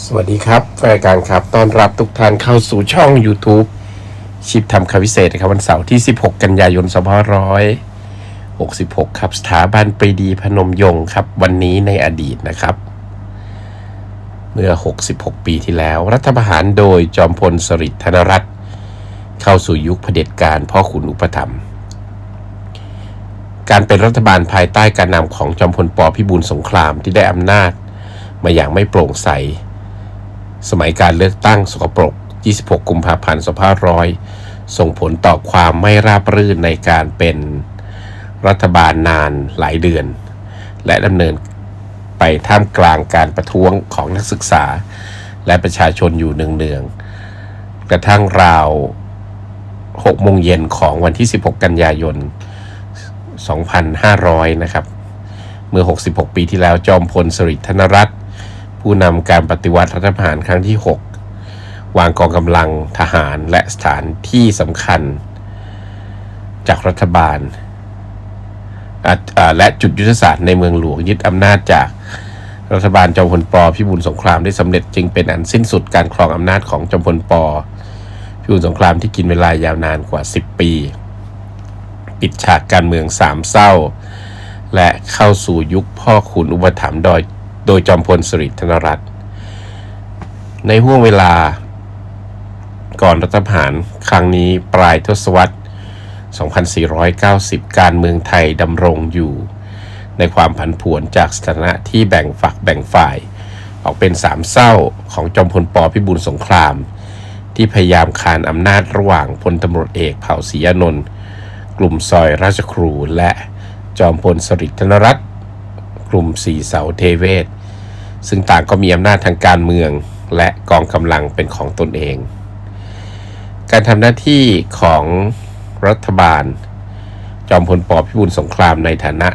สวัสดีครับแฟนการครับต้อนรับทุกท่านเข้าสู่ช่อง YouTube ชิปทำคำพิเศษนะครับ วันเสาร์ที่ 16 กันยายน2566 ครับ สถาบันปรีดีพนมยงค์ครับ วันนี้ในอดีตนะครับ เมื่อ 66 ปีที่แล้ว รัฐประหารโดยจอมพลสฤษดิ์ธนรัตน์เข้าสู่ยุคเผด็จการพ่อขุนอุปถัมภ์การเป็นรัฐบาลภายใต้การนำของจอมพลปพิบูลสงครามที่ได้อำนาจมาอย่างไม่โปร่งใส สมัยการเลือกตั้งสกปรก 26 กุมภาพันธ์2500 ส่งผลต่อความไม่ราบรื่นในการเป็นรัฐบาลนานหลายเดือน และดำเนินไปท่ามกลางการประท้วงของนักศึกษา และประชาชนอยู่เนืองๆกระทั่งราว 6 โมงเย็นของวันที่ 16 กันยายน 2500 นะครับ เมื่อ 66 ปีที่แล้วจอมพลสฤษดิ์ธนรัตน์ ผู้นำการปฏิวัติรัฐประหารครั้งที่ 6 วางกองกำลังทหารและสถานที่สำคัญ จากรัฐบาล และจุดยุทธศาสตร์ในเมืองหลวงยึดอำนาจจากรัฐบาลจอมพลปพิบูลสงครามได้สำเร็จจึงเป็นอันสิ้นสุดการครองอำนาจของจอมพลปพิบูลสงครามที่กินเวลายาวนานกว่า 10 ปี ปิดฉากการเมืองสามเศร้า และเข้าสู่ยุคพ่อขุนอุปถัมภ์โดย โดยจอมพลสฤษดิ์ธนรัตน์ในห่วงเวลาก่อนรัฐประหารครั้งนี้ปลายทศวรรษ 2490 การเมืองไทยดำรงอยู่ ในความผันผวนจากสถานะที่แบ่งฝักแบ่งฝ่าย ออกเป็นสามเศร้าของจอมพลปพิบูลสงคราม ที่พยายามคานอำนาจระหว่างพลตำรวจเอกเผ่าศรีนนท์กลุ่มซอยราชครูและจอมพลสฤษดิ์ธนรัตน์ กลุ่มสีเสาเทเวศ ซึ่งต่างก็มีอำนาจทางการเมืองและกองกำลังเป็นของตนเอง การทำหน้าที่ของรัฐบาล จอมพลปพิบูลสงครามในฐานะ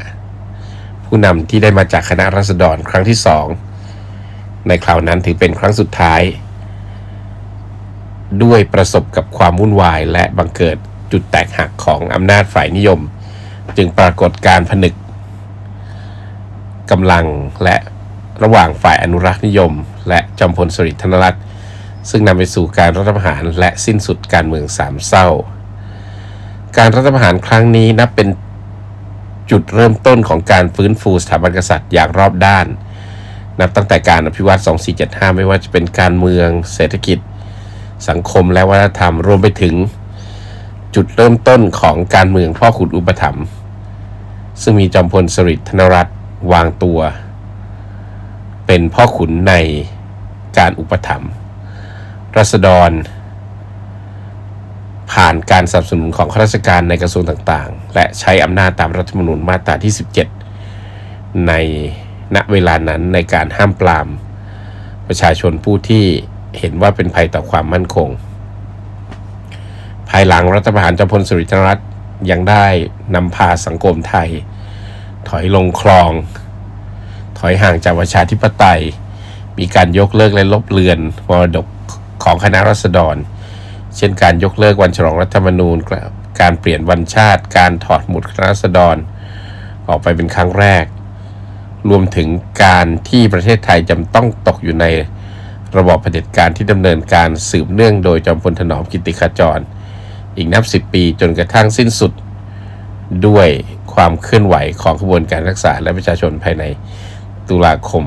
ผู้นำที่ได้มาจากคณะรัษฎรครั้งที่สองในคราวนั้นถือเป็นครั้งสุดท้าย ด้วยประสบกับความวุ่นวายและบังเกิดจุดแตกหักของอำนาจฝ่ายนิยม จึงปรากฏการผนึก กำลังและระหว่างฝ่ายอนุรักษ์นิยม และจอมพลสฤษดิ์ธนรัตน์ซึ่งนำไปสู่การรัฐประหารและสิ้นสุดการเมืองสามเศร้า การรัฐประหารครั้งนี้นับเป็นจุดเริ่มต้นของการฟื้นฟูสถาบันกษัตริย์อย่างรอบด้าน นับตั้งแต่การอภิวัต2475 ไม่ว่าจะเป็นการเมืองเศรษฐกิจ สังคมและวัฒนธรรมรวมไปถึง จุดเริ่มต้นของการเมืองพ่อขุนอุปถัมภ์ซึ่งมีจอมพลสฤษดิ์ธนรัตน์ วางตัว เป็นพ่อขุนในการอุปถัมภ์รัษฎร ผ่านการสนับสนุนของข้าราชการในกระทรวงต่างๆ และใช้อำนาจตามรัฐธรรมนูญมาตราที่ 17 ในณเวลานั้นในการห้ามปราม ประชาชนผู้ที่เห็นว่าเป็นภัยต่อความมั่นคง ภายหลังรัฐประหารจอมพลสฤษดิ์ธนรัตน์ยังได้นำพาสังคมไทย ถอยลงคลอง ถอยห่างจากประชาธิปไตย มีการยกเลิกและลบเลือนมรดกของคณะรัษฎร เช่นการยกเลิกวันฉลองรัฐธรรมนูญ การเปลี่ยนวันชาติ การถอดหมุดคณะรัษฎร ออกไปเป็นครั้งแรก รวมถึงการที่ประเทศไทยจำต้องตกอยู่ในระบอบเผด็จการที่ดำเนินการสืบเนื่องโดยจอมพลถนอมกิติขจร อีกนับสิบปีจนกระทั่งสิ้นสุด ด้วยความเคลื่อนไหวของขบวนการรักษาและประชาชนภายในตุลาคม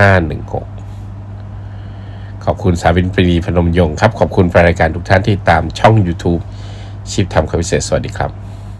2516 ขอบคุณสาวินปรีพนมยงค์ครับ ขอบคุณแฟนรายการทุกท่านที่ตามช่อง YouTube ชิปทำคำพิเศษสวัสดีครับ